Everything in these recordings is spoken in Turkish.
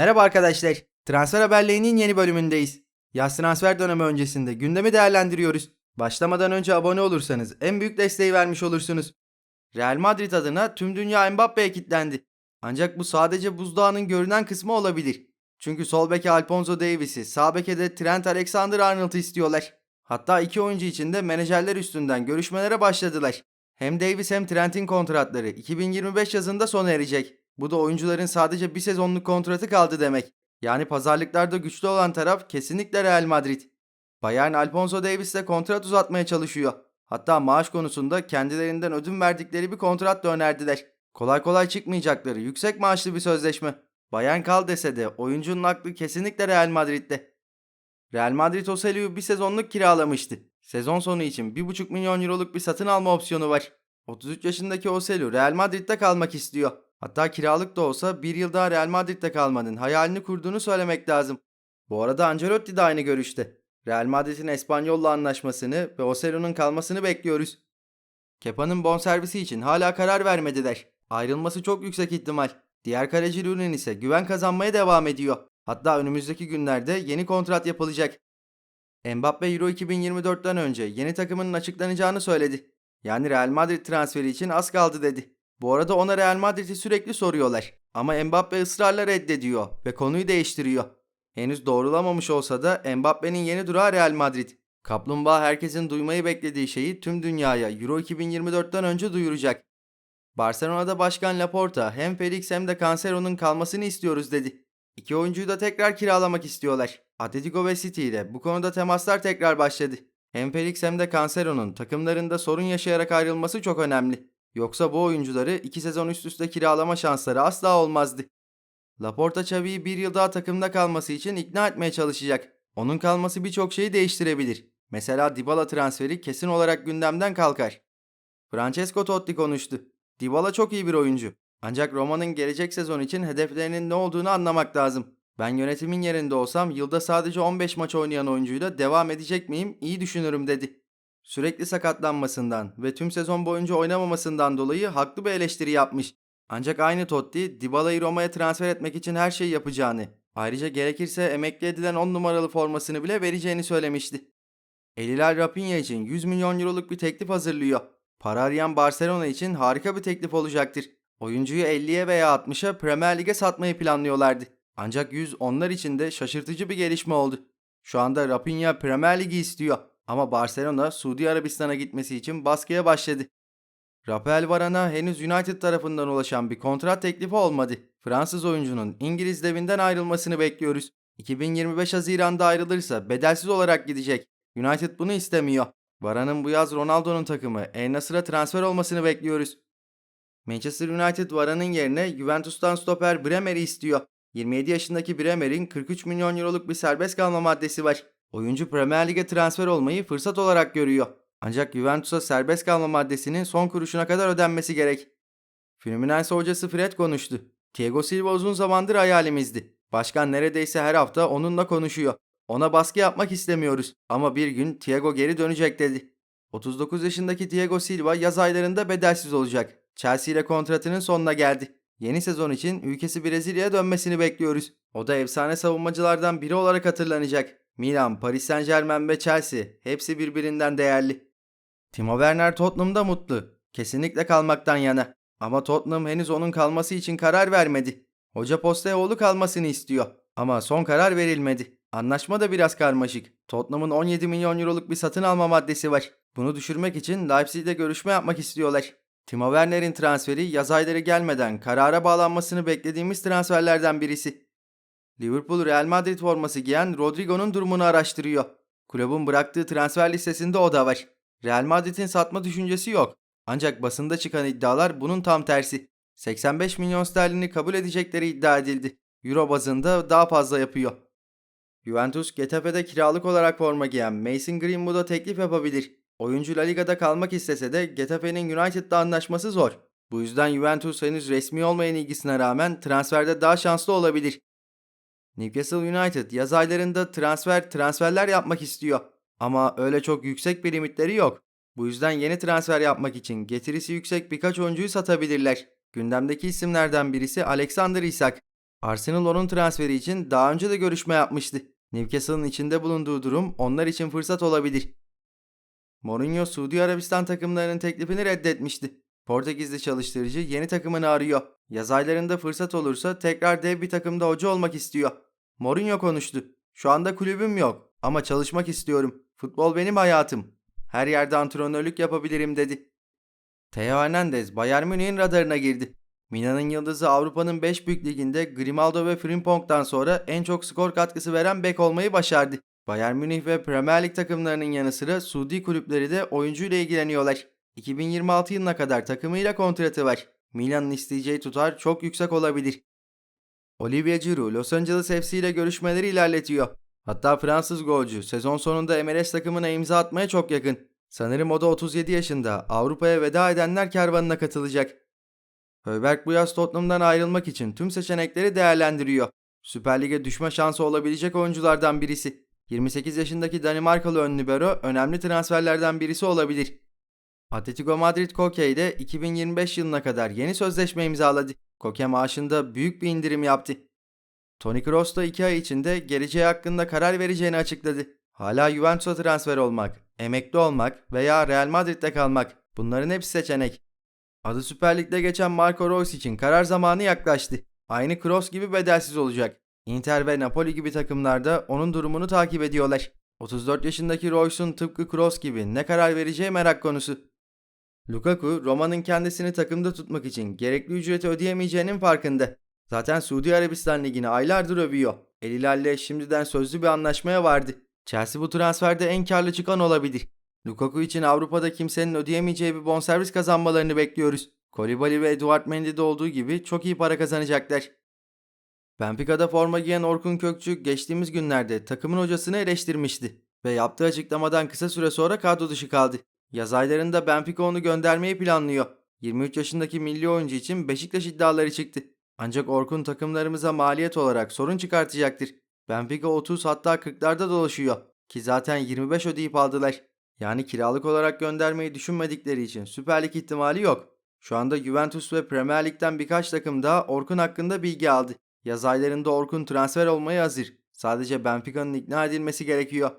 Merhaba arkadaşlar. Transfer haberlerinin yeni bölümündeyiz. Yaz transfer dönemi öncesinde gündemi değerlendiriyoruz. Başlamadan önce abone olursanız en büyük desteği vermiş olursunuz. Real Madrid adına tüm dünya Mbappe'ye kilitlendi. Ancak bu sadece buzdağının görünen kısmı olabilir. Çünkü sol beke Alphonso Davies'i, sağ beke de Trent Alexander-Arnold'u istiyorlar. Hatta iki oyuncu için de menajerler üstünden görüşmelere başladılar. Hem Davis hem Trent'in kontratları 2025 yazında sona erecek. Bu da oyuncuların sadece bir sezonluk kontratı kaldı demek. Yani pazarlıklarda güçlü olan taraf kesinlikle Real Madrid. Bayern Alphonso Davies'le kontrat uzatmaya çalışıyor. Hatta maaş konusunda kendilerinden ödün verdikleri bir kontrat da önerdiler. Kolay kolay çıkmayacakları yüksek maaşlı bir sözleşme. Bayern kal dese de oyuncunun aklı kesinlikle Real Madrid'de. Real Madrid Oselu'yu bir sezonluk kiralamıştı. Sezon sonu için 1,5 milyon euroluk bir satın alma opsiyonu var. 33 yaşındaki Oselu Real Madrid'de kalmak istiyor. Hatta kiralık da olsa bir yıl daha Real Madrid'de kalmanın hayalini kurduğunu söylemek lazım. Bu arada Ancelotti de aynı görüşte. Real Madrid'in Espanyol'la anlaşmasını ve Oselu'nun kalmasını bekliyoruz. Kepa'nın bonservisi için hala karar vermediler. Ayrılması çok yüksek ihtimal. Diğer kaleci Lunin ise güven kazanmaya devam ediyor. Hatta önümüzdeki günlerde yeni kontrat yapılacak. Mbappe Euro 2024'ten önce yeni takımının açıklanacağını söyledi. Yani Real Madrid transferi için az kaldı dedi. Bu arada ona Real Madrid'i sürekli soruyorlar. Ama Mbappe ısrarla reddediyor ve konuyu değiştiriyor. Henüz doğrulamamış olsa da Mbappe'nin yeni durağı Real Madrid. Kaplumbağa herkesin duymayı beklediği şeyi tüm dünyaya Euro 2024'ten önce duyuracak. Barcelona'da Başkan Laporta hem Felix hem de Cancelo'nun kalmasını istiyoruz dedi. İki oyuncuyu da tekrar kiralamak istiyorlar. Atletico ve City ile bu konuda temaslar tekrar başladı. Hem Felix hem de Cancelo'nun takımlarında sorun yaşayarak ayrılması çok önemli. Yoksa bu oyuncuları iki sezon üst üste kiralama şansları asla olmazdı. Laporta Xavi'yi bir yıl daha takımda kalması için ikna etmeye çalışacak. Onun kalması birçok şeyi değiştirebilir. Mesela Dybala transferi kesin olarak gündemden kalkar. Francesco Totti konuştu. Dybala çok iyi bir oyuncu. Ancak Roma'nın gelecek sezon için hedeflerinin ne olduğunu anlamak lazım. Ben yönetimin yerinde olsam yılda sadece 15 maç oynayan oyuncuyla devam edecek miyim iyi düşünürüm dedi. Sürekli sakatlanmasından ve tüm sezon boyunca oynamamasından dolayı haklı bir eleştiri yapmış. Ancak aynı Totti, Dybala'yı Roma'ya transfer etmek için her şeyi yapacağını, ayrıca gerekirse emekli edilen 10 numaralı formasını bile vereceğini söylemişti. Eliler Rapinha için 100 milyon euroluk bir teklif hazırlıyor. Para arayan Barcelona için harika bir teklif olacaktır. Oyuncuyu 50'ye veya 60'a Premier Lig'e satmayı planlıyorlardı. Ancak 100 onlar için de şaşırtıcı bir gelişme oldu. Şu anda Rapinha Premier Lig'i istiyor ama Barcelona Suudi Arabistan'a gitmesi için baskıya başladı. Rafael Varane'a henüz United tarafından ulaşan bir kontrat teklifi olmadı. Fransız oyuncunun İngiliz devinden ayrılmasını bekliyoruz. 2025 Haziran'da ayrılırsa bedelsiz olarak gidecek. United bunu istemiyor. Varane'ın bu yaz Ronaldo'nun takımı El Nasır'a transfer olmasını bekliyoruz. Manchester United Varane'ın yerine Juventus'tan stoper Bremer'i istiyor. 27 yaşındaki Bremer'in 43 milyon euroluk bir serbest kalma maddesi var. Oyuncu Premier Lig'e transfer olmayı fırsat olarak görüyor. Ancak Juventus'a serbest kalma maddesinin son kuruşuna kadar ödenmesi gerek. Fluminense hocası Fred konuştu. Thiago Silva uzun zamandır hayalimizdi. Başkan neredeyse her hafta onunla konuşuyor. Ona baskı yapmak istemiyoruz ama bir gün Thiago geri dönecek dedi. 39 yaşındaki Thiago Silva yaz aylarında bedelsiz olacak. Chelsea ile kontratının sonuna geldi. Yeni sezon için ülkesi Brezilya'ya dönmesini bekliyoruz. O da efsane savunmacılardan biri olarak hatırlanacak. Milan, Paris Saint Germain ve Chelsea hepsi birbirinden değerli. Timo Werner Tottenham'da mutlu. Kesinlikle kalmaktan yana. Ama Tottenham henüz onun kalması için karar vermedi. Hoca Postecoglou kalmasını istiyor. Ama son karar verilmedi. Anlaşma da biraz karmaşık. Tottenham'ın 17 milyon euroluk bir satın alma maddesi var. Bunu düşürmek için Leipzig'de görüşme yapmak istiyorlar. Timo Werner'in transferi yaz ayları gelmeden karara bağlanmasını beklediğimiz transferlerden birisi. Liverpool Real Madrid forması giyen Rodrigo'nun durumunu araştırıyor. Kulübün bıraktığı transfer listesinde o da var. Real Madrid'in satma düşüncesi yok. Ancak basında çıkan iddialar bunun tam tersi. 85 milyon sterlini kabul edecekleri iddia edildi. Euro bazında daha fazla yapıyor. Juventus Getafe'de kiralık olarak forma giyen Mason Greenwood'a teklif yapabilir. Oyuncu La Liga'da kalmak istese de Getafe'nin United'da anlaşması zor. Bu yüzden Juventus henüz resmi olmayan ilgisine rağmen transferde daha şanslı olabilir. Newcastle United yaz aylarında transfer transferler yapmak istiyor. Ama öyle çok yüksek bir limitleri yok. Bu yüzden yeni transfer yapmak için getirisi yüksek birkaç oyuncuyu satabilirler. Gündemdeki isimlerden birisi Alexander Isak. Arsenal onun transferi için daha önce de görüşme yapmıştı. Newcastle'ın içinde bulunduğu durum onlar için fırsat olabilir. Mourinho Suudi Arabistan takımlarının teklifini reddetmişti. Portekizli çalıştırıcı yeni takımını arıyor. Yaz aylarında fırsat olursa tekrar dev bir takımda hoca olmak istiyor. Mourinho konuştu. Şu anda kulübüm yok ama çalışmak istiyorum. Futbol benim hayatım. Her yerde antrenörlük yapabilirim dedi. Theo Hernandez Bayern Münih'in radarına girdi. Milan'ın yıldızı Avrupa'nın 5 büyük liginde Grimaldo ve Frimpong'dan sonra en çok skor katkısı veren bek olmayı başardı. Bayern Münih ve Premier Lig takımlarının yanı sıra Suudi kulüpleri de oyuncuyla ilgileniyorlar. 2026 yılına kadar takımıyla kontratı var. Milan'ın isteyeceği tutar çok yüksek olabilir. Olivier Giroud Los Angeles FC ile görüşmeleri ilerletiyor. Hatta Fransız golcü sezon sonunda MLS takımına imza atmaya çok yakın. Sanırım o da 37 yaşında Avrupa'ya veda edenler kervanına katılacak. Höberg bu yaz Tottenham'dan ayrılmak için tüm seçenekleri değerlendiriyor. Süper Lig'e düşme şansı olabilecek oyunculardan birisi. 28 yaşındaki Danimarkalı ön libero önemli transferlerden birisi olabilir. Atletico Madrid Koke ile 2025 yılına kadar yeni sözleşme imzaladı. Koke maaşında büyük bir indirim yaptı. Toni Kroos da 2 ay içinde geleceği hakkında karar vereceğini açıkladı. Hala Juventus'a transfer olmak, emekli olmak veya Real Madrid'de kalmak bunların hepsi seçenek. Adı Süper Lig'de geçen Marco Reus için karar zamanı yaklaştı. Aynı Kroos gibi bedelsiz olacak. Inter ve Napoli gibi takımlarda onun durumunu takip ediyorlar. 34 yaşındaki Reus'un tıpkı Kroos gibi ne karar vereceği merak konusu. Lukaku, Roma'nın kendisini takımda tutmak için gerekli ücreti ödeyemeyeceğinin farkında. Zaten Suudi Arabistan Ligi'ni aylardır övüyor. El Hilal'le şimdiden sözlü bir anlaşmaya vardı. Chelsea bu transferde en karlı çıkan olabilir. Lukaku için Avrupa'da kimsenin ödeyemeyeceği bir bonservis kazanmalarını bekliyoruz. Kolibali ve Eduard Mendy'de olduğu gibi çok iyi para kazanacaklar. Benfica'da forma giyen Orkun Kökçü geçtiğimiz günlerde takımın hocasını eleştirmişti ve yaptığı açıklamadan kısa süre sonra kadro dışı kaldı. Yaz aylarında Benfica onu göndermeyi planlıyor. 23 yaşındaki milli oyuncu için Beşiktaş iddiaları çıktı. Ancak Orkun takımlarımıza maliyet olarak sorun çıkartacaktır. Benfica 30 hatta 40'larda dolaşıyor ki zaten 25 ödeyip aldılar. Yani kiralık olarak göndermeyi düşünmedikleri için Süper Lig ihtimali yok. Şu anda Juventus ve Premier Lig'den birkaç takım daha Orkun hakkında bilgi aldı. Yaz aylarında Orkun transfer olmaya hazır. Sadece Benfica'nın ikna edilmesi gerekiyor.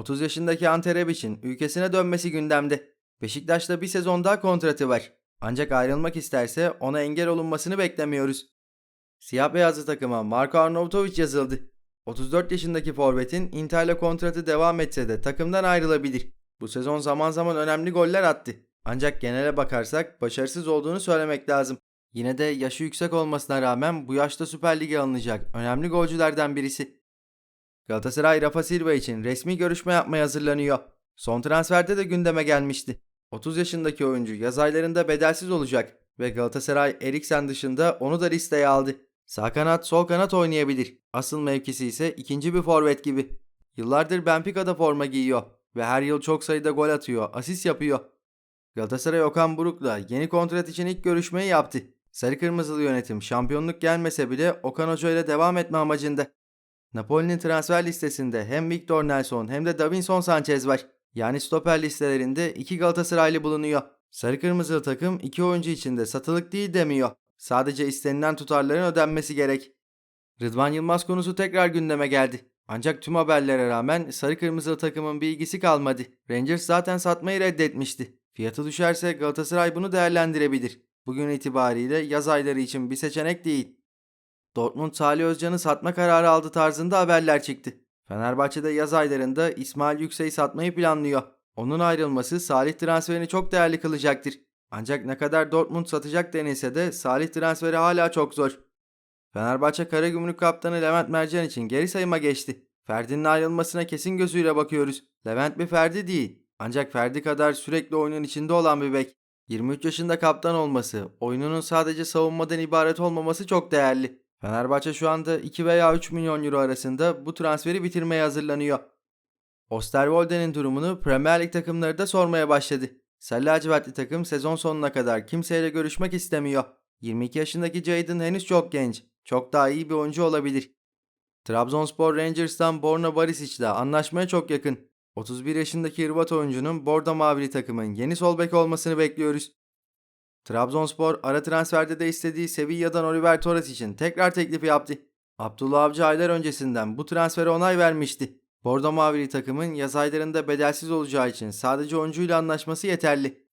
30 yaşındaki Ante Rebic'in ülkesine dönmesi gündemde. Beşiktaş'ta bir sezon daha kontratı var. Ancak ayrılmak isterse ona engel olunmasını beklemiyoruz. Siyah beyazlı takıma Marko Arnautovic yazıldı. 34 yaşındaki forvetin Inter'le kontratı devam etse de takımdan ayrılabilir. Bu sezon zaman zaman önemli goller attı. Ancak genele bakarsak başarısız olduğunu söylemek lazım. Yine de yaşı yüksek olmasına rağmen bu yaşta Süper Lig'e alınacak önemli golcülerden birisi. Galatasaray Rafa Silva için resmi görüşme yapmaya hazırlanıyor. Son transferde de gündeme gelmişti. 30 yaşındaki oyuncu yaz aylarında bedelsiz olacak ve Galatasaray Eriksen dışında onu da listeye aldı. Sağ kanat, sol kanat oynayabilir. Asıl mevkisi ise ikinci bir forvet gibi. Yıllardır Benfica'da forma giyiyor ve her yıl çok sayıda gol atıyor, asist yapıyor. Galatasaray Okan Buruk'la yeni kontrat için ilk görüşmeyi yaptı. Sarı Kırmızılı yönetim şampiyonluk gelmese bile Okan Hoca ile devam etme amacında. Napoli'nin transfer listesinde hem Victor Nelson hem de Davinson Sanchez var. Yani stoper listelerinde iki Galatasaraylı bulunuyor. Sarı Kırmızılı takım iki oyuncu için de satılık değil demiyor. Sadece istenilen tutarların ödenmesi gerek. Rıdvan Yılmaz konusu tekrar gündeme geldi. Ancak tüm haberlere rağmen Sarı Kırmızılı takımın bir ilgisi kalmadı. Rangers zaten satmayı reddetmişti. Fiyatı düşerse Galatasaray bunu değerlendirebilir. Bugün itibariyle yaz ayları için bir seçenek değil. Dortmund Salih Özcan'ı satma kararı aldı tarzında haberler çıktı. Fenerbahçe'de yaz aylarında İsmail Yüksek'i satmayı planlıyor. Onun ayrılması Salih transferini çok değerli kılacaktır. Ancak ne kadar Dortmund satacak denilse de Salih transferi hala çok zor. Fenerbahçe Karagümrük kaptanı Levent Mercan için geri sayıma geçti. Ferdi'nin ayrılmasına kesin gözüyle bakıyoruz. Levent bir Ferdi değil. Ancak Ferdi kadar sürekli oyunun içinde olan bir bek. 23 yaşında kaptan olması, oyununun sadece savunmadan ibaret olmaması çok değerli. Fenerbahçe şu anda 2 veya 3 milyon euro arasında bu transferi bitirmeye hazırlanıyor. Osterwolde'nin durumunu Premier Lig takımları da sormaya başladı. Sarı lacivertli takım sezon sonuna kadar kimseyle görüşmek istemiyor. 22 yaşındaki Jadon henüz çok genç. Çok daha iyi bir oyuncu olabilir. Trabzonspor Rangers'tan Borna Barisic ile anlaşmaya çok yakın. 31 yaşındaki Hırvat oyuncunun Bordo Mavili takımın yeni sol bek olmasını bekliyoruz. Trabzonspor ara transferde de istediği Sevilla'dan Oliver Torres için tekrar teklifi yaptı. Abdullah Avcı aylar öncesinden bu transfere onay vermişti. Bordo Mavili takımın yaz aylarında bedelsiz olacağı için sadece oyuncuyla anlaşması yeterli.